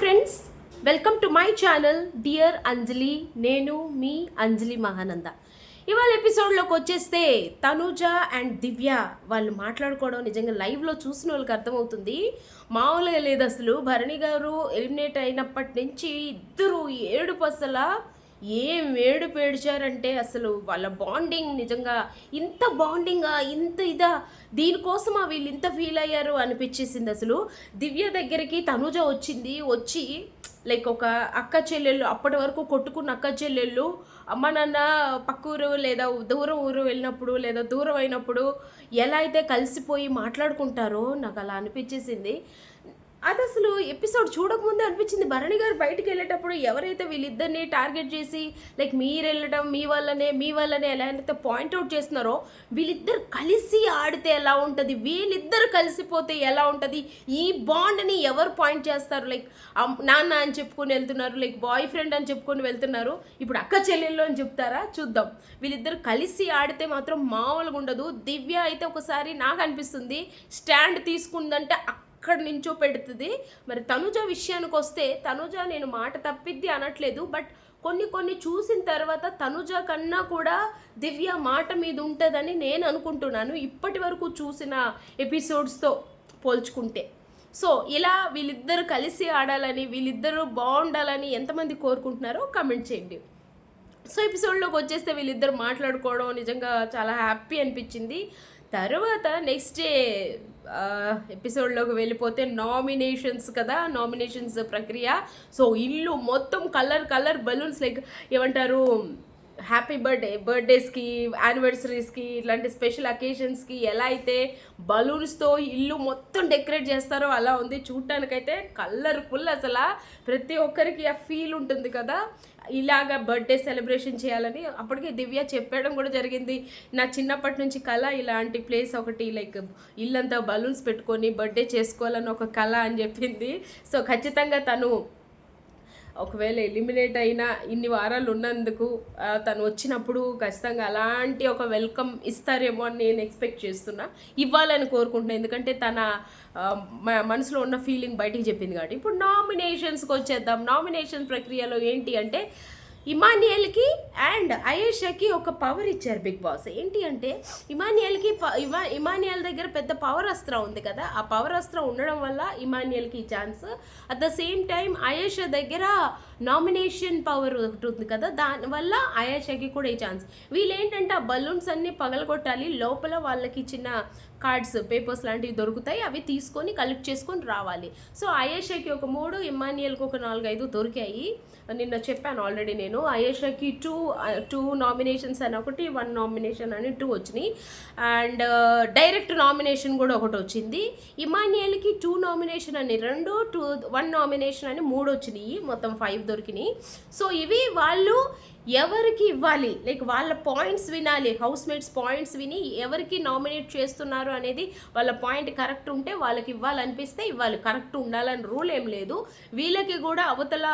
Friends welcome to my channel dear Anjali నేను మీ అంజలి మహానంద. ఇవాళ ఎపిసోడ్లోకి వచ్చేస్తే తనుజ అండ్ దివ్య వాళ్ళు మాట్లాడుకోవడం నిజంగా లైవ్లో చూసిన వాళ్ళకి అర్థమవుతుంది. మామూలుగా లేదు అసలు. భరణి గారు ఎలిమినేట్ అయినప్పటి నుంచి ఇద్దరు ఏడు పసల ఏం వేడు పేడిచారంటే అసలు వాళ్ళ బాండింగ్ నిజంగా ఇంత బాండింగా ఇంత ఇదా దీనికోసమా వీళ్ళు ఇంత ఫీల్ అయ్యారు అనిపించేసింది అసలు. దివ్య దగ్గరికి తనుజ వచ్చింది వచ్చి లైక్ ఒక అక్క చెల్లెళ్ళు అప్పటి వరకు కొట్టుకున్న అక్క చెల్లెళ్ళు అమ్మ నాన్న పక్క ఊరు లేదా దూరం ఊరు వెళ్ళినప్పుడు లేదా దూరం అయినప్పుడు ఎలా అయితే కలిసిపోయి మాట్లాడుకుంటారో నాకు అలా అనిపించేసింది. అది అసలు ఎపిసోడ్ చూడకముందే అనిపించింది. భరణి గారు బయటికి వెళ్ళేటప్పుడు ఎవరైతే వీళ్ళిద్దరిని టార్గెట్ చేసి లైక్ మీరు వెళ్ళడం మీ వల్లనే మీ వల్లనే ఎలా అయితే పాయింట్అవుట్ చేస్తున్నారో వీళ్ళిద్దరు కలిసి ఆడితే ఎలా ఉంటుంది? వీళ్ళిద్దరు కలిసిపోతే ఎలా ఉంటుంది? ఈ బాండ్ని ఎవరు పాయింట్ చేస్తారు? లైక్ నాన్న అని చెప్పుకొని వెళ్తున్నారు లైక్ బాయ్ ఫ్రెండ్ అని చెప్పుకొని వెళ్తున్నారు. ఇప్పుడు అక్క చెల్లెళ్ళు అని చెప్తారా? చూద్దాం. వీళ్ళిద్దరు కలిసి ఆడితే మాత్రం మామూలుగా ఉండదు. దివ్య అయితే ఒకసారి నాకు అనిపిస్తుంది స్టాండ్ తీసుకుందంటే అక్కడ నుంచో పెడుతుంది. మరి తనుజ విషయానికి వస్తే తనుజ నేను మాట తప్పిద్ది అనట్లేదు. బట్ కొన్ని కొన్ని చూసిన తర్వాత తనుజ కన్నా కూడా దివ్య మాట మీద ఉంటుందని నేను అనుకుంటున్నాను. ఇప్పటి వరకు చూసిన ఎపిసోడ్స్తో పోల్చుకుంటే. సో ఇలా వీళ్ళిద్దరు కలిసి ఆడాలని వీళ్ళిద్దరూ బాగుండాలని ఎంతమంది కోరుకుంటున్నారో కమెంట్ చేయండి. సో ఎపిసోడ్లోకి వచ్చేస్తే వీళ్ళిద్దరు మాట్లాడుకోవడం నిజంగా చాలా హ్యాపీ అనిపించింది. తర్వాత నెక్స్ట్ డే ఎపిసోడ్లోకి వెళ్ళిపోతే నామినేషన్స్ కదా నామినేషన్స్ ప్రక్రియ. సో ఇల్లు మొత్తం కలర్ కలర్ బలూన్స్ లైక్ ఏమంటారు హ్యాపీ బర్త్డే బర్త్డేస్కి యానివర్సరీస్కి ఇట్లాంటి స్పెషల్ అకేషన్స్కి ఎలా అయితే బలూన్స్తో ఇల్లు మొత్తం డెకరేట్ చేస్తారో అలా ఉంది. చూడటానికైతే కలర్ఫుల్ అసలు. ప్రతి ఒక్కరికి ఆ ఫీల్ ఉంటుంది కదా. ఇలాగ బర్త్డే సెలబ్రేషన్ చేయాలని అప్పటికే దివ్య చెప్పడం కూడా జరిగింది. నా చిన్నప్పటి నుంచి కళ ఇలాంటి ప్లేస్ ఒకటి లైక్ ఇల్లంతా బలూన్స్ పెట్టుకొని బర్త్డే చేసుకోవాలని ఒక కళ అని చెప్పింది. సో ఖచ్చితంగా తను ఒకవేళ ఎలిమినేట్ అయినా ఇన్ని వారాలు ఉన్నందుకు తను వచ్చినప్పుడు ఖచ్చితంగా అలాంటి ఒక వెల్కమ్ ఇస్తారేమో అని నేను ఎక్స్పెక్ట్ చేస్తున్నా. ఇవ్వాలని కోరుకుంటున్నాను ఎందుకంటే తన మనసులో ఉన్న ఫీలింగ్ బయటికి చెప్పింది కాబట్టి. ఇప్పుడు నామినేషన్స్కి వచ్చేద్దాం. నామినేషన్ ప్రక్రియలో ఏంటి అంటే ఇమానియల్కి అండ్ అయేషాకి ఒక పవర్ ఇచ్చారు బిగ్ బాస్. ఏంటి అంటే ఇమానియల్కి ప- ఇమా ఇమానియల్ దగ్గర పెద్ద పవర్ అస్త్రం ఉంది కదా ఆ పవర్ అస్త్రం ఉండడం వల్ల ఇమానియల్కి chance at the same time Ayesha దగ్గర నామినేషన్ పవర్ ఒకటి ఉంది కదా దానివల్ల అయేషాకి కూడా ఈ ఛాన్స్. వీళ్ళు ఏంటంటే ఆ బలూన్స్ అన్ని పగలగొట్టాలి లోపల వాళ్ళకి చిన్న కార్డ్స్ పేపర్స్ లాంటివి దొరుకుతాయి అవి తీసుకొని కలెక్ట్ చేసుకొని రావాలి. సో అయేషాకి ఒక మూడు ఇమానియల్కి ఒక నాలుగు ఐదు దొరికాయి. నిన్న చెప్పాను ఆల్రెడీ నేను అయేషాకి టూ టూ నామినేషన్స్ అని ఒకటి వన్ నామినేషన్ అని టూ వచ్చినాయి. అండ్ డైరెక్ట్ నామినేషన్ కూడా ఒకటి వచ్చింది. ఇమానియల్కి టూ నామినేషన్ అని రెండు టూ వన్ నామినేషన్ అని మూడు వచ్చినాయి మొత్తం ఫైవ్ దొరికినాయి. సో ఇవి వాళ్ళు ఎవరికి ఇవ్వాలి? లైక్ వాళ్ళ పాయింట్స్ వినాలి. హౌస్ మేట్స్ పాయింట్స్ విని ఎవరికి నామినేట్ చేస్తున్నారు అనేది వాళ్ళ పాయింట్ కరెక్ట్ ఉంటే వాళ్ళకి ఇవ్వాలనిపిస్తే ఇవ్వాలి. కరెక్ట్ ఉండాలని రూల్ ఏం లేదు. వీళ్ళకి కూడా అవతల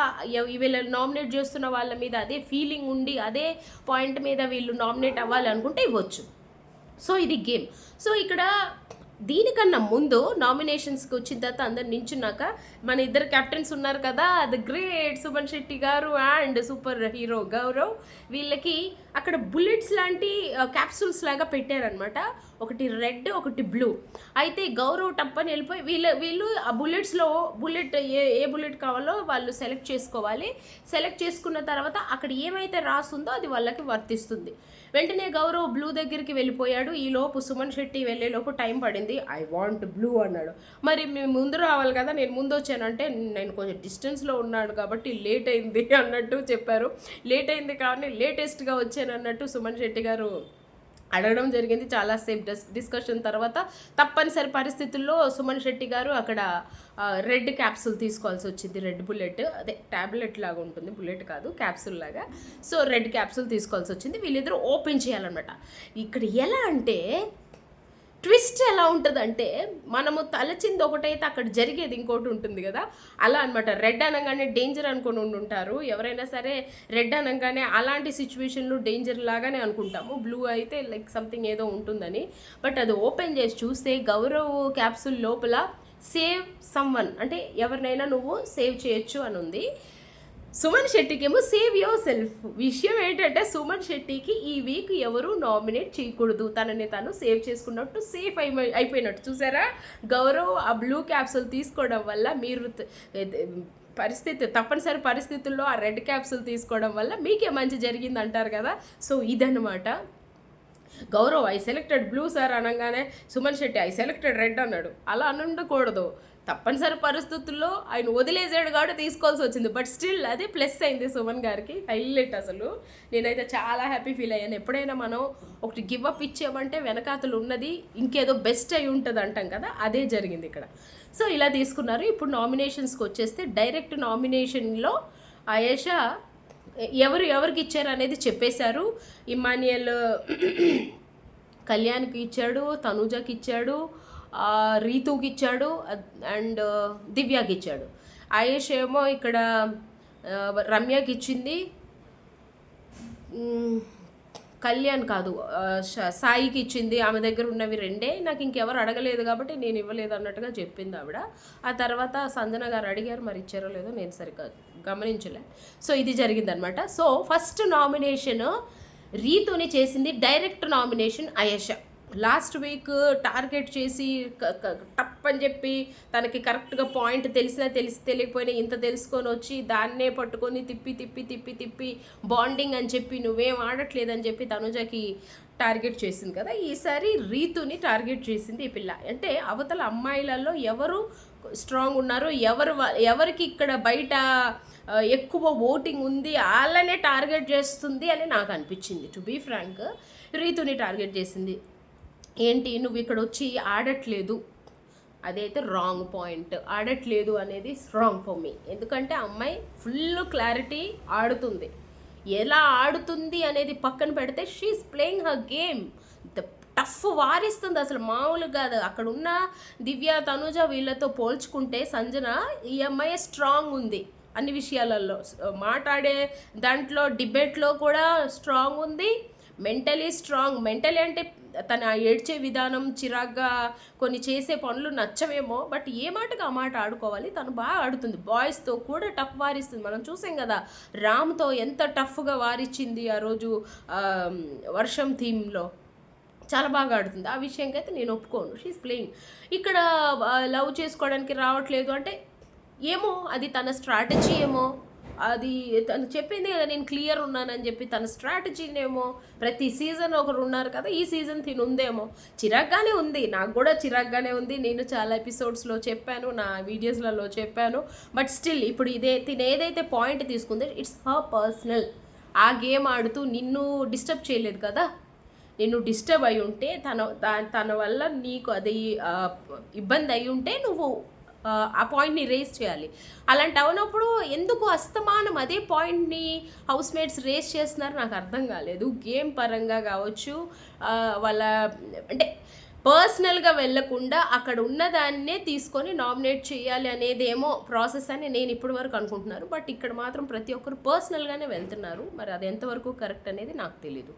వీళ్ళ నామినేట్ చేస్తున్న వాళ్ళ మీద అదే ఫీలింగ్ ఉండి అదే పాయింట్ మీద వీళ్ళు నామినేట్ అవ్వాలి అనుకుంటే ఇవ్వచ్చు. సో ఇది గేమ్. సో ఇక్కడ దీనికన్నా ముందు నామినేషన్స్కి వచ్చిన తర్వాత అందరు నించున్నాక మన ఇద్దరు కెప్టెన్స్ ఉన్నారు కదా ద గ్రేట్ సుమన్ శెట్టి గారు అండ్ సూపర్ హీరో గౌరవ్ వీళ్ళకి అక్కడ బుల్లెట్స్ లాంటి క్యాప్సూల్స్ లాగా పెట్టారనమాట ఒకటి రెడ్ ఒకటి బ్లూ. అయితే గౌరవ్ టప్పని వెళ్ళిపోయి వీళ్ళు వీళ్ళు ఆ బుల్లెట్స్లో బుల్లెట్ ఏ ఏ బుల్లెట్ కావాలో వాళ్ళు సెలెక్ట్ చేసుకోవాలి. సెలెక్ట్ చేసుకున్న తర్వాత అక్కడ ఏమైతే రాస్తుందో అది వాళ్ళకి వర్తిస్తుంది. వెంటనే గౌరవ్ బ్లూ దగ్గరికి వెళ్ళిపోయాడు. ఈ లోపు సుమన్ శెట్టి వెళ్ళేలోపు టైం పడింది. ఐ వాంట్ బ్లూ అన్నాడు. మరి మేము ముందు రావాలి కదా నేను ముందు వచ్చానంటే నేను కొంచెం డిస్టెన్స్లో ఉన్నాడు కాబట్టి లేట్ అయింది అన్నట్టు చెప్పారు. లేట్ అయింది కానీ లేటెస్ట్గా వచ్చాను అన్నట్టు సుమన్ శెట్టి గారు అడగడం జరిగింది. చాలాసేపు డిస్ డిస్కషన్ తర్వాత తప్పనిసరి పరిస్థితుల్లో సుమన్ శెట్టి గారు అక్కడ రెడ్ క్యాప్సూల్ తీసుకోవాల్సి వచ్చింది. Red bullet. అదే ట్యాబ్లెట్ లాగా ఉంటుంది. బుల్లెట్ కాదు క్యాప్సూల్ లాగా. సో రెడ్ క్యాప్సూల్ తీసుకోవాల్సి వచ్చింది. వీళ్ళిద్దరూ ఓపెన్ చేయాలన్నమాట. ఇక్కడ ఎలా అంటే ట్విస్ట్ ఎలా ఉంటుందంటే మనము తలచింది ఒకటైతే అక్కడ జరిగేది ఇంకోటి ఉంటుంది కదా. అలా అనమాట రెడ్ అనగానే డేంజర్ అనుకుని ఉండుంటారు ఎవరైనా సరే రెడ్ అనగానే అలాంటి సిచ్యువేషన్లు డేంజర్ లాగానే అనుకుంటాము. బ్లూ అయితే లైక్ సంథింగ్ ఏదో ఉంటుందని. బట్ అది ఓపెన్ చేసి చూస్తే గౌరవ్ క్యాప్సూల్ లోపల సేవ్ సమ్వన్ అంటే ఎవరినైనా నువ్వు సేవ్ చేయొచ్చు అని ఉంది సుమన్ శెట్టికేమో సేవ్ యువర్ సెల్ఫ్ విషయం ఏంటంటే సుమన్ శెట్టికి ఈ వీక్ ఎవరు నామినేట్ చేయకూడదు. తనని తను సేవ్ చేసుకున్నట్టు సేఫ్ అయి అయిపోయినట్టు. చూసారా? గౌరవ్ ఆ బ్లూ క్యాప్సులు తీసుకోవడం వల్ల మీరు పరిస్థితి తప్పనిసరి పరిస్థితుల్లో ఆ రెడ్ క్యాప్సులు తీసుకోవడం వల్ల మీకే మంచి జరిగింది అంటారు కదా? సో ఇదన్నమాట. Gaurav I selected blue sir అనగానే Suman Shetty I selected red అన్నాడు. అలా అని ఉండకూడదు తప్పనిసరి పరిస్థితుల్లో ఆయన వదిలేసాడు కాబట్టి తీసుకోవాల్సి వచ్చింది. బట్ స్టిల్ అదే ప్లస్ అయింది సుమన్ గారికి. హైలైట్ అసలు. నేనైతే చాలా హ్యాపీ ఫీల్ అయ్యాను. ఎప్పుడైనా మనం ఒకటి గివ్ అప్ ఇచ్చామంటే వెనకాతలు ఉన్నది ఇంకేదో బెస్ట్ అయి ఉంటుంది అంటాం కదా అదే జరిగింది ఇక్కడ. సో ఇలా తీసుకున్నారు. ఇప్పుడు నామినేషన్స్కి వచ్చేస్తే డైరెక్ట్ నామినేషన్లో ఆయేషా ఎవరు ఎవరికి ఇచ్చారు అనేది చెప్పేశారు. ఇమానియల్ కళ్యాణ్కి ఇచ్చాడు తనూజకి ఇచ్చాడు రీతుకి ఇచ్చాడు అండ్ దివ్యాకి ఇచ్చాడు ఆయేష్ ఏమో ఇక్కడ రమ్యకి ఇచ్చింది కళ్యాణ్ కాదు సాయికి ఇచ్చింది ఆమె దగ్గర ఉన్నవి రెండే. నాకు ఇంకెవరు అడగలేదు కాబట్టి నేను ఇవ్వలేదు అన్నట్టుగా చెప్పింది ఆవిడ. ఆ తర్వాత సంజన గారు అడిగారు మరి ఇచ్చారో లేదో నేను సరిగ్గా గమనించలే. సో ఇది జరిగిందనమాట సో ఫస్ట్ నామినేషన్ రీతుని చేసింది direct nomination Ayesha last week target చేసి క- టప్ అని చెప్పి తనకి కరెక్ట్గా పాయింట్ తెలిసినా తెలిసి తెలియకపోయినా ఇంత తెలుసుకొని వచ్చి దాన్నే పట్టుకొని తిప్పి తిప్పి తిప్పి తిప్పి బాండింగ్ అని చెప్పి నువ్వేం ఆడట్లేదని చెప్పి తనుజకి టార్గెట్ చేసింది కదా. ఈసారి రీతుని టార్గెట్ చేసింది ఈ పిల్ల. అంటే అవతల అమ్మాయిలలో ఎవరు స్ట్రాంగ్ ఉన్నారు ఎవరు ఎవరికి ఇక్కడ బయట ఎక్కువ ఓటింగ్ ఉంది వాళ్ళనే టార్గెట్ చేస్తుంది అని నాకు అనిపించింది. టు బీ ఫ్రాంక్ రీతుని టార్గెట్ చేసింది. ఏంటి నువ్వు ఇక్కడ వచ్చి ఆడట్లేదు? అదైతే రాంగ్ పాయింట్ ఆడట్లేదు అనేది రాంగ్ ఫర్ మీ ఎందుకంటే అమ్మాయి ఫుల్ క్లారిటీ ఆడుతుంది. ఎలా ఆడుతుంది అనేది పక్కన పెడితే she's playing her game the tough వారిస్తుంది అసలు మామూలు కాదు. అక్కడ ఉన్న దివ్య తనుజ వీళ్ళతో పోల్చుకుంటే సంజన ఈ అమ్మాయి స్ట్రాంగ్ ఉంది. అన్ని విషయాలలో మాట్లాడే దాంట్లో డిబేట్లో కూడా స్ట్రాంగ్ ఉంది. మెంటలీ స్ట్రాంగ్ మెంటలీ అంటే తన ఏడ్చే విధానం చిరాగ్గా కొన్ని చేసే పనులు నచ్చవేమో బట్ ఏ మాటకు ఆ మాట ఆడుకోవాలి? తను బాగా ఆడుతుంది. బాయ్స్తో కూడా టఫ్ వారిస్తుంది. మనం చూసాం కదా రామ్తో ఎంత టఫ్గా వారిచ్చింది ఆ రోజు వర్షం థీమ్లో. చాలా బాగా ఆడుతుంది. ఆ విషయంకి అయితే నేను ఒప్పుకోను. షీఈ్ ప్లేయింగ్ ఇక్కడ లవ్ చేసుకోవడానికి రావట్లేదు అంటే ఏమో అది తన స్ట్రాటజీ ఏమో. అది తను చెప్పింది కదా నేను క్లియర్ ఉన్నానని చెప్పి తన స్ట్రాటజీనేమో ప్రతి సీజన్ ఒకరు ఉన్నారు కదా ఈ సీజన్ తిని ఉందేమో చిరాగ్గానే ఉంది నాకు కూడా చిరాగ్గానే ఉంది. నేను చాలా ఎపిసోడ్స్లో చెప్పాను నా వీడియోస్లలో చెప్పాను. బట్ స్టిల్ ఇప్పుడు ఇదే తిని ఏదైతే పాయింట్ తీసుకుందో ఇట్స్ హర్ పర్సనల్. ఆ గేమ్ ఆడుతూ నిన్ను డిస్టర్బ్ చేయలేదు కదా. నిన్ను డిస్టర్బ్ అయి ఉంటే తన తన వల్ల నీకు అది ఇబ్బంది అయి ఉంటే నువ్వు ఆ, పాయింట్ని రేస్ చేయాలి. అలాంటి అవునప్పుడు ఎందుకు అస్తమానం అదే పాయింట్ని హౌస్ మేట్స్ రేస్ చేస్తున్నారు నాకు అర్థం కాలేదు. గేమ్ పరంగా కావచ్చు వాళ్ళ అంటే పర్సనల్గా వెళ్ళకుండా అక్కడ ఉన్నదాన్నే తీసుకొని నామినేట్ చేయాలి అనేదేమో ప్రాసెస్ అని నేను ఇప్పటి వరకు అనుకుంటున్నాను. బట్ ఇక్కడ మాత్రం ప్రతి ఒక్కరు పర్సనల్గానే వెళ్తున్నారు. మరి అది ఎంతవరకు కరెక్ట్ అనేది నాకు తెలీదు.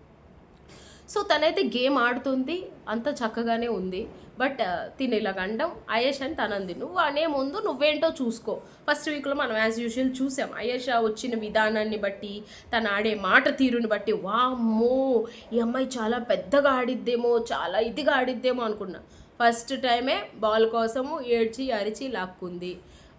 సో తనైతే గేమ్ ఆడుతుంది అంత చక్కగానే ఉంది. బట్ తిని ఇలాగ అండం అయేష్ అని తనంది. నువ్వు అనే ముందు నువ్వేంటో చూసుకో. ఫస్ట్ వీక్లో మనం యాజ్ యూజువల్ చూసాం. అయేష వచ్చిన విధానాన్ని బట్టి తను ఆడే మాట తీరుని బట్టి వామ్మో ఈ అమ్మాయి చాలా పెద్దగా ఆడిద్దేమో చాలా ఇదిగా ఆడిద్దేమో అనుకున్నా. ఫస్ట్ టైమే బాల్ కోసము ఏడ్చి అరిచి లాక్కుంది.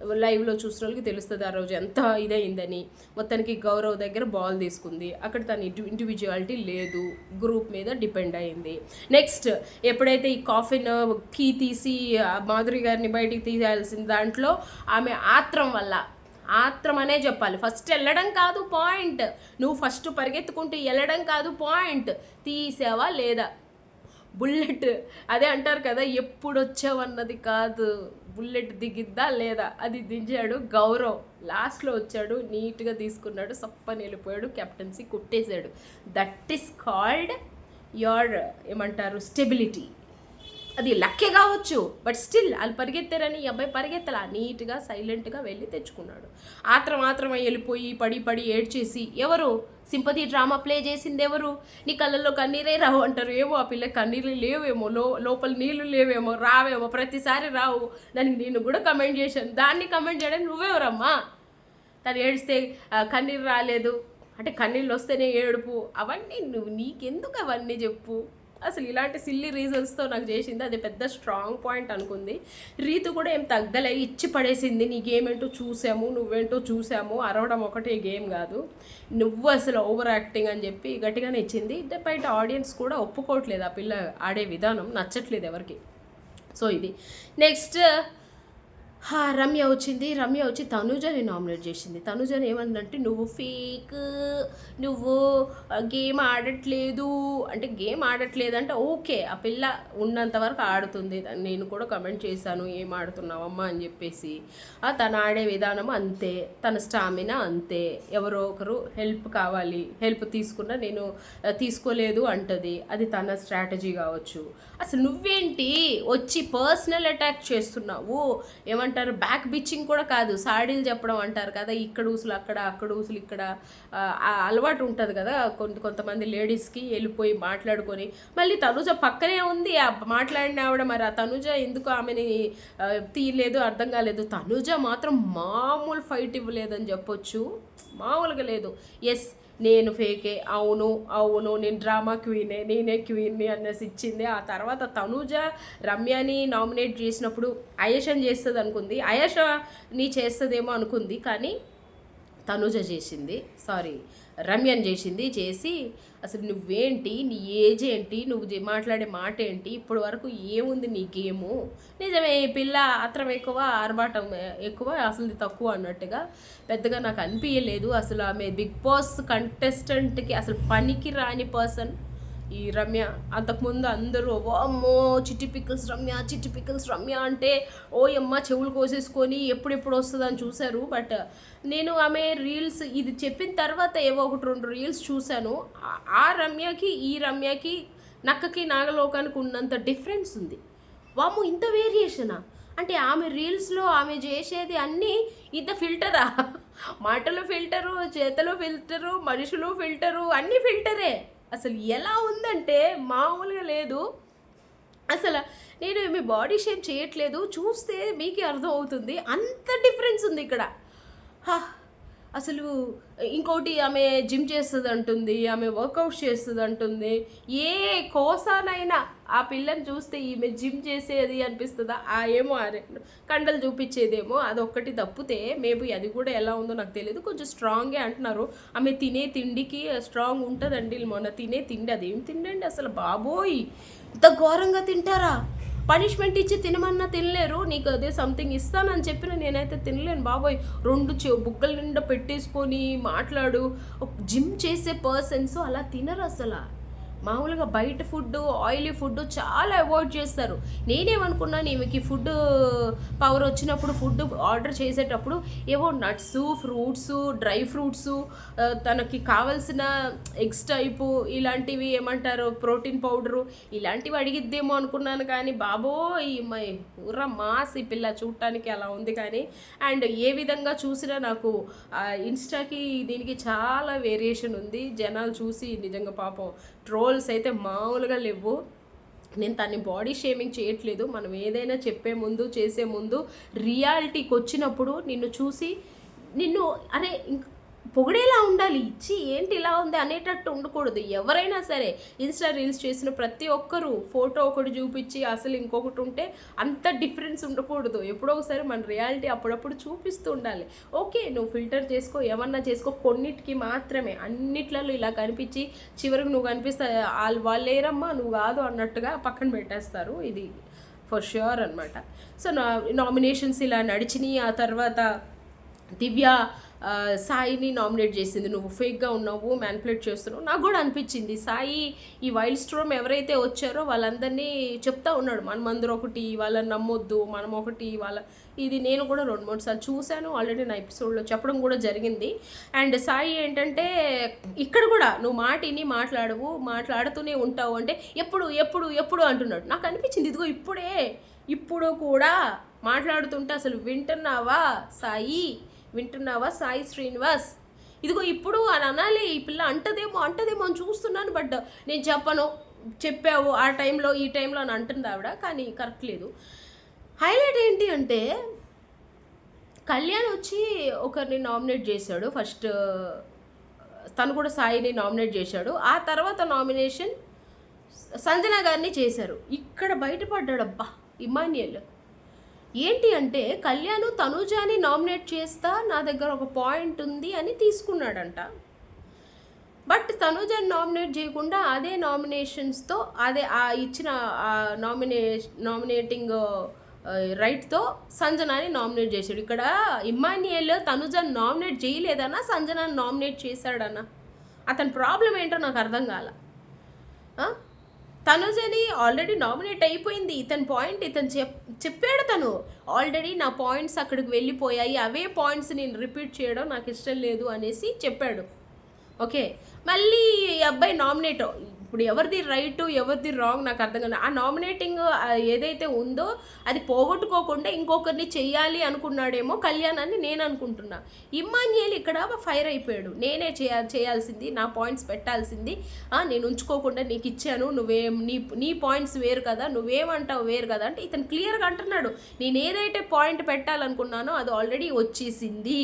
లైవ్లో చూసిన వాళ్ళకి తెలుస్తుంది ఆ రోజు ఎంత ఇదైందని. మొత్తానికి గౌరవ్ దగ్గర బాల్ తీసుకుంది. అక్కడ తన ఇండి ఇండివిజువాలిటీ లేదు. గ్రూప్ మీద డిపెండ్ అయింది. నెక్స్ట్ ఎప్పుడైతే ఈ కాఫిన్ కీ తీసి ఆ మాధురి గారిని బయటికి తీయాల్సిన దాంట్లో ఆమె ఆత్రం వల్ల ఆత్రం అనే చెప్పాలి. ఫస్ట్ వెళ్ళడం కాదు పాయింట్ నువ్వు ఫస్ట్ పరిగెత్తుకుంటూ వెళ్ళడం కాదు పాయింట్ తీసావా లేదా? బుల్లెట్ అదే అంటారు కదా ఎప్పుడు వచ్చావన్నది కాదు. బుల్లెట్ దిగిద్దా లేదా? అది దించాడు. గౌరవ్ లాస్ట్లో వచ్చాడు. నీట్గా తీసుకున్నాడు. సప్పని వెళ్ళిపోయాడు కెప్టెన్సీ కుట్టేశాడు. దట్ ఈస్ కాల్డ్ యోర్ ఏమంటారు? స్టెబిలిటీ. అది లక్కే కావచ్చు బట్ స్టిల్ వాళ్ళు పరిగెత్తారని ఈ అబ్బాయి పరిగెత్తలా? నీట్గా సైలెంట్గా వెళ్ళి తెచ్చుకున్నాడు. ఆత్రం ఆత్రమై వెళ్ళిపోయి పడి పడి ఏడ్చేసి ఎవరు? సింపతి డ్రామా ప్లే చేసింది ఎవరు? నీ కళ్ళల్లో కన్నీరే రావు అంటారు. ఏమో ఆ పిల్ల కన్నీళ్ళు లేవేమో లో లోపల నీళ్ళు లేవేమో రావేమో ప్రతిసారి రావు. దానికి నేను కూడా కమెంట్ చేశాను. దాన్ని కమెంట్ చేయడానికి నువ్వెవరమ్మా? తను ఏడిస్తే కన్నీరు రాలేదు. అంటే కన్నీళ్ళు వస్తేనే ఏడుపు. అవన్నీ నువ్వు నీకెందుకు అవన్నీ చెప్పు? అసలు ఇలాంటి సిల్లీ రీజన్స్తో నాకు చేసింది. అది పెద్ద స్ట్రాంగ్ పాయింట్ అనుకుంది. రీతు కూడా ఏం తగ్గలే. ఇచ్చి పడేసింది. నీ గేమ్ ఏంటో చూసాము? నువ్వేంటో చూసాము? అరవడం ఒకటే గేమ్ కాదు. నువ్వు అసలు ఓవర్ యాక్టింగ్ అని చెప్పి గట్టిగానే ఇచ్చింది. బయట ఆడియన్స్ కూడా ఒప్పుకోవట్లేదు ఆ పిల్ల ఆడే విధానం. నచ్చట్లేదు ఎవరికి. సో ఇది. నెక్స్ట్ రమ్య వచ్చింది రమ్య వచ్చి తనుజని నామినేట్ చేసింది. తనుజని ఏమందంటే నువ్వు ఫేక్ నువ్వు గేమ్ ఆడట్లేదు. అంటే గేమ్ ఆడట్లేదు అంటే ఓకే ఆ పిల్ల ఉన్నంత వరకు ఆడుతుంది. నేను కూడా కమెంట్ చేశాను ఏం ఆడుతున్నావమ్మా? అని చెప్పేసి. ఆ తను ఆడే విధానం అంతే. తన స్టామినా అంతే. ఎవరో ఒకరు హెల్ప్ కావాలి హెల్ప్ తీసుకున్నా నేను తీసుకోలేదు అంటది. అది తన స్ట్రాటజీ కావచ్చు. అసలు నువ్వేంటి? వచ్చి పర్సనల్ అటాక్ చేస్తున్నావు. ఏమంటారు బ్యాక్ బిచ్చింగ్ కూడా కాదు. సాడీలు చెప్పడం అంటారు కదా ఇక్కడ ఊసులు అక్కడ అక్కడ ఊసులు ఇక్కడ అలవాటు ఉంటుంది కదా. కొంత కొంతమంది లేడీస్కి వెళ్ళిపోయి మాట్లాడుకొని మళ్ళీ తనుజ పక్కనే ఉంది. ఆ మాట్లాడిన ఆవిడ మరి ఆ తనుజ ఎందుకు ఆమెని తీయలేదు అర్థం కాలేదు. తనుజ మాత్రం మామూలు ఫైట్ ఇవ్వలేదని చెప్పొచ్చు. మామూలుగా లేదు. ఎస్ నేను ఫేకే అవును అవును నేను డ్రామా క్వీనే నేనే క్వీన్ని అనేసి ఇచ్చింది. ఆ తర్వాత తనూజ రమ్యని నామినేట్ చేసినప్పుడు అయేషని చేస్తుంది అనుకుంది. అయేషని చేస్తుందేమో అనుకుంది కానీ తనుజ చేసింది. సారీ. రమ్యని చేసింది చేసి అసలు నువ్వేంటి నీ ఏజ్ ఏంటి నువ్వు మాట్లాడే మాట ఏంటి ఇప్పటి వరకు ఏముంది నీ గేము? నిజమే ఈ పిల్ల ఆత్రం ఎక్కువ ఆర్భాటం ఎక్కువ అసలు తక్కువ అన్నట్టుగా పెద్దగా నాకు అనిపించలేదు అసలు ఆమె బిగ్ బాస్ కంటెస్టెంట్కి అసలు పనికి రాని పర్సన్. ఈ రమ్య అంతకుముందు అందరూ అమ్మో చిట్టి పిక్కిల్స్ రమ్య చిట్టి పిక్కిల్స్ రమ్య అంటే ఓ అమ్మ చెవులు కోసేసుకొని ఎప్పుడెప్పుడు వస్తుందని చూశారు. బట్ నేను ఆమె రీల్స్ ఇది చెప్పిన తర్వాత ఏవో ఒకటి రెండు రీల్స్ చూశాను. ఆ- ఆ రమ్యకి ఈ రమ్యకి నక్కకి నాగలోకానికి ఉన్నంత డిఫరెన్స్ ఉంది. వాము ఇంత వేరియేషనా? అంటే ఆమె రీల్స్లో ఆమె చేసేది అన్నీ ఇంత ఫిల్టరా? మాటలు ఫిల్టరు చేతలు ఫిల్టరు మనుషులు ఫిల్టరు అన్నీ ఫిల్టరే. అసలు ఎలా ఉందంటే మామూలుగా లేదు. అసలు నేను మీ బాడీ షేప్ చేయట్లేదు. చూస్తే మీకే అర్థం అవుతుంది. అంత డిఫరెన్స్ ఉంది ఇక్కడ. హా, అసలు ఇంకోటి ఆమె జిమ్ చేస్తుంది అంటుంది ఆమె వర్కౌట్ చేస్తుంది అంటుంది ఏ కోసానైనా ఆ పిల్లని చూస్తే ఈమె జిమ్ చేసేది అనిపిస్తుందా? ఆ ఏమో అరే కండలు చూపించేదేమో అదొక్కటి తప్పితే మేబీ అది కూడా ఎలా ఉందో నాకు తెలియదు కొంచెం స్ట్రాంగే అంటున్నారు. ఆమె తినే తిండికి స్ట్రాంగ్ ఉంటుందండి. మొన్న తినే తిండి అదేం ఏం తిండండి అసలు బాబోయ్! ఇంత ఘోరంగా తింటారా? పనిష్మెంట్ ఇచ్చి తినమన్నా తినలేరు నీకు అదే సంథింగ్ ఇస్తానని చెప్పిన నేనైతే తినలేను బాబోయ్. రెండు చె బుగ్గల నిండా పెట్టేసుకొని మాట్లాడు. జిమ్ చేసే పర్సన్స్ అలా తినరు అసలు. మామూలుగా బయట ఫుడ్ ఆయిలీ ఫుడ్ చాలా అవాయిడ్ చేస్తారు. నేనేమనుకున్నాను ఈమెకి ఫుడ్ పవర్ వచ్చినప్పుడు ఫుడ్ ఆర్డర్ చేసేటప్పుడు ఏవో నట్స్ ఫ్రూట్స్ డ్రై ఫ్రూట్స్ తనకి కావలసిన ఎగ్స్ టైపు ఇలాంటివి ఏమంటారు ప్రోటీన్ పౌడరు ఇలాంటివి అడిగిద్దేమో అనుకున్నాను కానీ బాబోయ్ మై ఊర మాస్ ఈ పిల్ల చూడటానికి అలా ఉంది కానీ అండ్ ఏ విధంగా చూసినా నాకు ఇన్స్టాకి దీనికి చాలా వేరియేషన్ ఉంది. జనాలు చూసి నిజంగా పాపం ట్రోల్ గోల్స్ అయితే మామూలుగా లేవు. నేను తన్ని బాడీ షేమింగ్ చేయట్లేదు. మనం ఏదైనా చెప్పే ముందు చేసే ముందు రియాలిటీకి వచ్చినప్పుడు నిన్ను చూసి నిన్ను అరే ఇంకా పొగిడేలా ఉండాలి. ఇచ్చి ఏంటి ఇలా ఉంది అనేటట్టు ఉండకూడదు. ఎవరైనా సరే ఇన్స్టా రీల్స్ చేసిన ప్రతి ఒక్కరూ ఫోటో ఒకటి చూపించి అసలు ఇంకొకటి ఉంటే అంత డిఫరెన్స్ ఉండకూడదు. ఎప్పుడో ఒకసారి మన రియాలిటీ అప్పుడప్పుడు చూపిస్తూ ఉండాలి. ఓకే నువ్వు ఫిల్టర్ చేసుకో ఏమన్నా చేసుకో. కొన్నిటికి మాత్రమే. అన్నిట్లలో ఇలా కనిపించి చివరికి నువ్వు కనిపిస్తా వాళ్ళు వాళ్ళేరమ్మా నువ్వు కాదు అన్నట్టుగా పక్కన పెట్టేస్తారు. ఇది ఫర్ ష్యూర్ అనమాట సో నా నామినేషన్స్ ఇలా నడిచినాయి. ఆ తర్వాత దివ్య సాయిని నామినేట్ చేసింది. నువ్వు ఫేక్గా ఉన్నావు మ్యాన్పులేట్ చేస్తున్నావు. నాకు కూడా అనిపించింది. సాయి ఈ వైల్డ్ స్ట్రోమ్ ఎవరైతే వచ్చారో వాళ్ళందరినీ చెప్తా ఉన్నాడు. మనం అందరూ ఒకటి వాళ్ళని నమ్మొద్దు మనం ఒకటి వాళ్ళ ఇది నేను కూడా రెండు మూడు సార్లు చూశాను. ఆల్రెడీ నా ఎపిసోడ్లో చెప్పడం కూడా జరిగింది. అండ్ సాయి ఏంటంటే ఇక్కడ కూడా నువ్వు మాటిని మాట్లాడవు మాట్లాడుతూనే ఉంటావు అంటే ఎప్పుడు ఎప్పుడు ఎప్పుడు అంటున్నాడు. నాకు అనిపించింది. ఇదిగో ఇప్పుడే ఇప్పుడు కూడా మాట్లాడుతుంటే అసలు వింటున్నావా సాయి? వింటున్నావా? సాయి శ్రీనివాస్. ఇదిగో ఇప్పుడు అని అనాలి ఈ పిల్ల అంటదేమో అంటదేమో అని చూస్తున్నాను బట్ నేను చెప్పను. చెప్పావు ఆ టైంలో ఈ టైంలో అని అంటుంది ఆవిడ కానీ కరెక్ట్ లేదు. హైలైట్ ఏంటి అంటే కళ్యాణ్ వచ్చి ఒకరిని నామినేట్ చేశాడు. ఫస్ట్ తను కూడా సాయిని నామినేట్ చేశాడు. ఆ తర్వాత నామినేషన్ సంజన గారిని చేశారు. ఇక్కడ బయటపడ్డాడు అబ్బా ఇమాన్యుయల్. ఏంటి అంటే కళ్యాణ్ తనుజాని నామినేట్ చేస్తా నా దగ్గర ఒక పాయింట్ ఉంది అని తీసుకున్నాడంట. బట్ తనుజాని నామినేట్ చేయకుండా అదే నామినేషన్స్తో అదే ఆ ఇచ్చిన నామినే నామినేటింగ్ రైట్తో సంజనాని నామినేట్ చేశాడు. ఇక్కడ ఇమ్మాన్యుయల్ తనుజాని నామినేట్ చేయలేదన్నా సంజనాని నామినేట్ చేశాడన్నా. అతని ప్రాబ్లం ఏంటో నాకు అర్థం కాల. తనుజని ఆల్రెడీ నామినేట్ అయిపోయింది. ఇతని పాయింట్ ఇతను చెప్ చెప్పాడు తను. ఆల్రెడీ నా పాయింట్స్ అక్కడికి వెళ్ళిపోయాయి. అవే పాయింట్స్ నేను రిపీట్ చేయడం నాకు ఇష్టం లేదు అనేసి చెప్పాడు. ఓకే మళ్ళీ ఈ అబ్బాయి నామినేట్ ఇప్పుడు ఎవరిది రైట్ ఎవరిది రాంగ్ నాకు అర్థం కాదు. ఆ నామినేటింగ్ ఏదైతే ఉందో అది పోగొట్టుకోకుండా ఇంకొకరిని చెయ్యాలి అనుకున్నాడేమో కళ్యాణ్ అని నేను అనుకుంటున్నా. ఇమ్మాన్యుయల్ ఇక్కడ ఫైర్ అయిపోయాడు. నేనే చేయా చేయాల్సింది నా పాయింట్స్ పెట్టాల్సింది. నేను ఉంచుకోకుండా నీకు ఇచ్చాను నువ్వేం నీ నీ పాయింట్స్ వేరు కదా నువ్వేమంటావు వేరు కదా అంటే ఇతను క్లియర్గా అంటున్నాడు. నేను ఏదైతే పాయింట్ పెట్టాలనుకున్నానో అది ఆల్రెడీ వచ్చేసింది.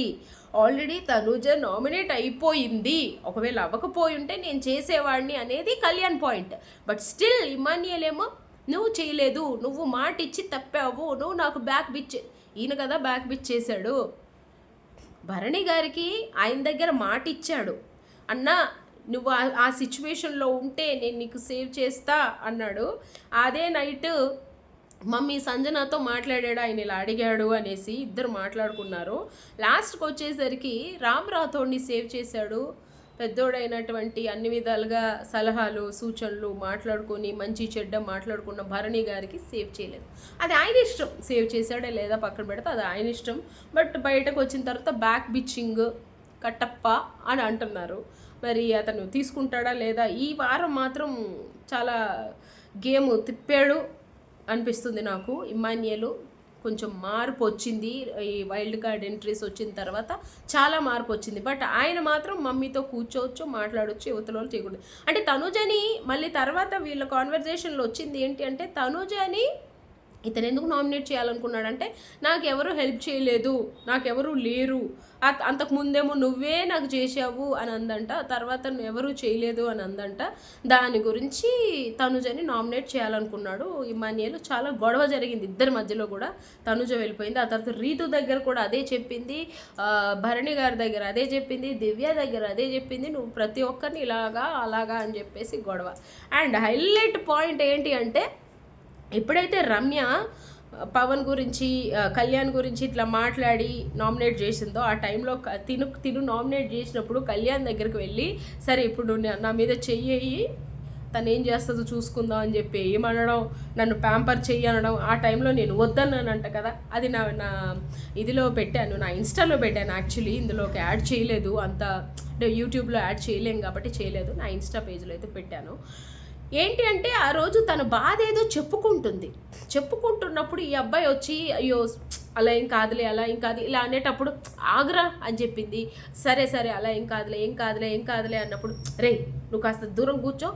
ఆల్రెడీ తనుజ నామినేట్ అయిపోయింది. ఒకవేళ అవ్వకపోయి ఉంటే నేను చేసేవాడిని అనేది Kalyan point. But still Emmanuel ఏమో నువ్వు చేయలేదు నువ్వు మాట ఇచ్చి తప్పావు నువ్వు నాకు బ్యాక్ బిచ్ ఈయన కదా బ్యాక్ బిచ్ చేశాడు. భరణి గారికి ఆయన దగ్గర మాట ఇచ్చాడు అన్నా నువ్వు ఆ- ఆ సిచ్యువేషన్లో ఉంటే నేను నీకు సేవ్ చేస్తా అన్నాడు. అదే నైట్ మమ్మీ సంజనాతో మాట్లాడాడు? ఆయన ఇలా అడిగాడు అనేసి ఇద్దరు మాట్లాడుకున్నారు. లాస్ట్కి వచ్చేసరికి రామ్ రాథోడ్ని సేవ్ చేశాడు. పెద్దోడైనటువంటి అన్ని విధాలుగా సలహాలు సూచనలు మాట్లాడుకొని మంచి చెడ్డ మాట్లాడుకున్న భరణి గారికి సేవ్ చేయలేదు. అది ఆయన ఇష్టం. సేవ్ చేశాడే లేదా పక్కన పెడితే అది ఆయన ఇష్టం. బట్ బయటకు వచ్చిన తర్వాత బ్యాక్ బిచ్చింగ్ కట్టప్ప అని అంటున్నారు. మరి అతను తీసుకుంటాడా లేదా? ఈ వారం మాత్రం చాలా గేమ్ తిప్పాడు. అనిపిస్తుంది నాకు. ఇమాన్యుయలు కొంచెం మార్పు వచ్చింది. ఈ వైల్డ్ కార్డ్ ఎంట్రీస్ వచ్చిన తర్వాత చాలా మార్పు వచ్చింది. బట్ ఆయన మాత్రం మమ్మీతో కూర్చోవచ్చు మాట్లాడొచ్చు యువతలో చేయకూడదు అంటే తనుజని మళ్ళీ తర్వాత వీళ్ళ కాన్వర్జేషన్లో వచ్చింది ఏంటి అంటే తనుజని ఇతను ఎందుకు నామినేట్ చేయాలనుకున్నాడంటే నాకు హెల్ప్ చేయలేదు నాకెవరు లేరు అ- అంతకు ముందేమో నువ్వే నాకు చేసావు అని అందంట. తర్వాత నువ్వు ఎవరు చేయలేదు అని అందంట. దాని గురించి తనుజని నామినేట్ చేయాలనుకున్నాడు. ఇమానియల్ చాలా గొడవ జరిగింది ఇద్దరి మధ్యలో కూడా. తనుజ వెళ్ళిపోయింది. ఆ తర్వాత రీతు దగ్గర కూడా అదే చెప్పింది. భరణి గారి దగ్గర అదే చెప్పింది. దివ్య దగ్గర అదే చెప్పింది. నువ్వు ప్రతి ఒక్కరిని ఇలాగా అలాగా అని చెప్పేసి గొడవ. అండ్ హైలైట్ పాయింట్ ఏంటి అంటే ఎప్పుడైతే రమ్య పవన్ గురించి కళ్యాణ్ గురించి ఇట్లా మాట్లాడి నామినేట్ చేసిందో ఆ టైంలో తిను తిను నామినేట్ చేసినప్పుడు కళ్యాణ్ దగ్గరికి వెళ్ళి సరే ఇప్పుడు నా- నా మీద చెయ్యి తను ఏం చేస్తుందో చూసుకుందాం అని చెప్పి ఏమనడం నన్ను ప్యాంపర్ చెయ్యి అనడం ఆ టైంలో నేను వద్దన్నానంట కదా. అది నా నా ఇదిలో పెట్టాను నా ఇన్స్టాలో పెట్టాను యాక్చువల్లీ. ఇందులోకి యాడ్ చేయలేదు అంత అంటే యూట్యూబ్లో యాడ్ చేయలేం కాబట్టి చేయలేదు. నా ఇన్స్టా పేజ్లో అయితే పెట్టాను. ఏంటి అంటే ఆ రోజు తన బాధ ఏదో చెప్పుకుంటుంది. చెప్పుకుంటున్నప్పుడు ఈ అబ్బాయి వచ్చి అయ్యో అలా ఏం కాదులే అలా ఏం కాదు ఇలా అనేటప్పుడు ఆగ్రా అని చెప్పింది. సరే సరే అలా ఏం కాదులే ఏం కాదులే ఏం కాదులే అన్నప్పుడు రే నువ్వు కాస్త దూరం కూర్చో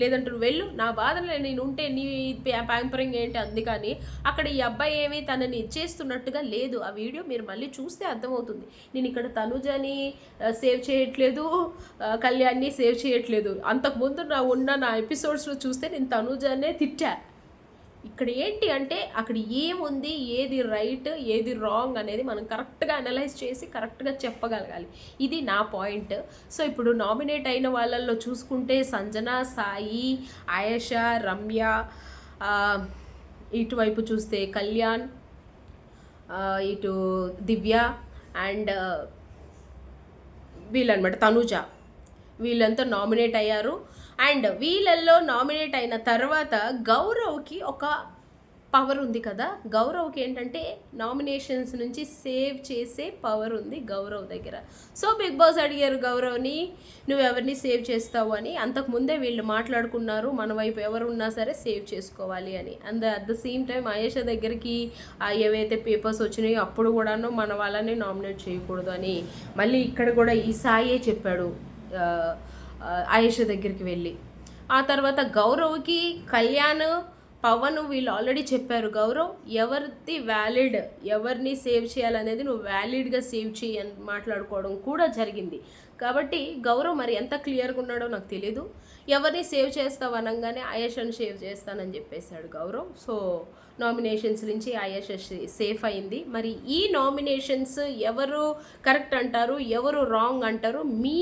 లేదంటే నువ్వు వెళ్ళు నా బాధలో నేను ఉంటే నీ ప్యాంపరింగ్ ఏంటి అంది కానీ అక్కడ ఈ అబ్బాయి ఏమీ తనని ఇచ్చేస్తున్నట్టుగా లేదు. ఆ వీడియో మీరు మళ్ళీ చూస్తే అర్థమవుతుంది. నేను ఇక్కడ తనుజని సేవ్ చేయట్లేదు కళ్యాణ్ని సేవ్ చేయట్లేదు. అంతకుముందు నా ఉన్న నా ఎపిసోడ్స్లో చూస్తే నేను తనుజనే తిట్టా. ఇక్కడ ఏంటి అంటే అక్కడ ఏముంది ఏది రైట్ ఏది రాంగ్ అనేది మనం కరెక్ట్గా అనలైజ్ చేసి కరెక్ట్గా చెప్పగలగాలి. ఇది నా పాయింట్ సో ఇప్పుడు నామినేట్ అయిన వాళ్ళల్లో చూసుకుంటే సంజన సాయి ఆయేష రమ్య ఇటువైపు చూస్తే కళ్యాణ్ ఇటు దివ్య అండ్ వీళ్ళనమాట తనుజ. వీళ్ళంతా నామినేట్ అయ్యారు. అండ్ వీళ్ళల్లో నామినేట్ అయిన తర్వాత గౌరవ్కి ఒక పవర్ ఉంది కదా. గౌరవ్కి ఏంటంటే నామినేషన్స్ నుంచి సేవ్ చేసే పవర్ ఉంది గౌరవ్ దగ్గర. సో బిగ్ బాస్ అడిగారు గౌరవ్ని నువ్వు ఎవరిని సేవ్ చేస్తావు? అని. అంతకుముందే వీళ్ళు మాట్లాడుకున్నారు మన వైపు ఎవరు ఉన్నా సరే సేవ్ చేసుకోవాలి అని. And at the same time Ayesha దగ్గరికి ఏవైతే పేపర్స్ వచ్చినాయో అప్పుడు కూడాను మన వాళ్ళని నామినేట్ చేయకూడదు అని. మళ్ళీ ఇక్కడ కూడా ఈ సాయే చెప్పాడు. ఆయేష దగ్గరికి వెళ్ళి. ఆ తర్వాత గౌరవ్కి కళ్యాణ్ పవన్ వీళ్ళు ఆల్రెడీ చెప్పారు గౌరవ్ ఎవరిది వ్యాలిడ్ ఎవరిని సేవ్ చేయాలనేది నువ్వు వ్యాలిడ్గా సేవ్ చేయి అని మాట్లాడుకోవడం కూడా జరిగింది. కాబట్టి గౌరవ్ మరి ఎంత క్లియర్గా ఉన్నాడో నాకు తెలీదు. ఎవరిని సేవ్ చేస్తావు అనగానే ఆయేషను సేవ్ చేస్తానని చెప్పేశాడు గౌరవ్. సో నామినేషన్స్ నుంచి ఆయేష సేఫ్ అయింది. మరి ఈ నామినేషన్స్ ఎవరు కరెక్ట్ అంటారు ఎవరు రాంగ్ అంటారు మీ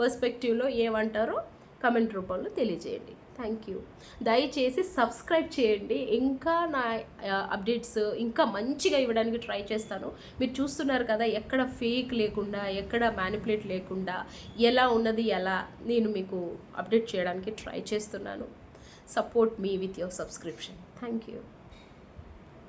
పర్స్పెక్టివ్లో ఏమంటారో కమెంట్ రూపంలో తెలియజేయండి. థ్యాంక్ యూ దయచేసి సబ్స్క్రైబ్ చేయండి. ఇంకా నా అప్డేట్స్ ఇంకా మంచిగా ఇవ్వడానికి ట్రై చేస్తాను. మీరు చూస్తున్నారు కదా ఎక్కడ ఫేక్ లేకుండా ఎక్కడ మ్యానిపులేట్ లేకుండా ఎలా ఉన్నది ఎలా నేను మీకు అప్డేట్ చేయడానికి ట్రై చేస్తున్నాను. Support me with your subscription. Thank you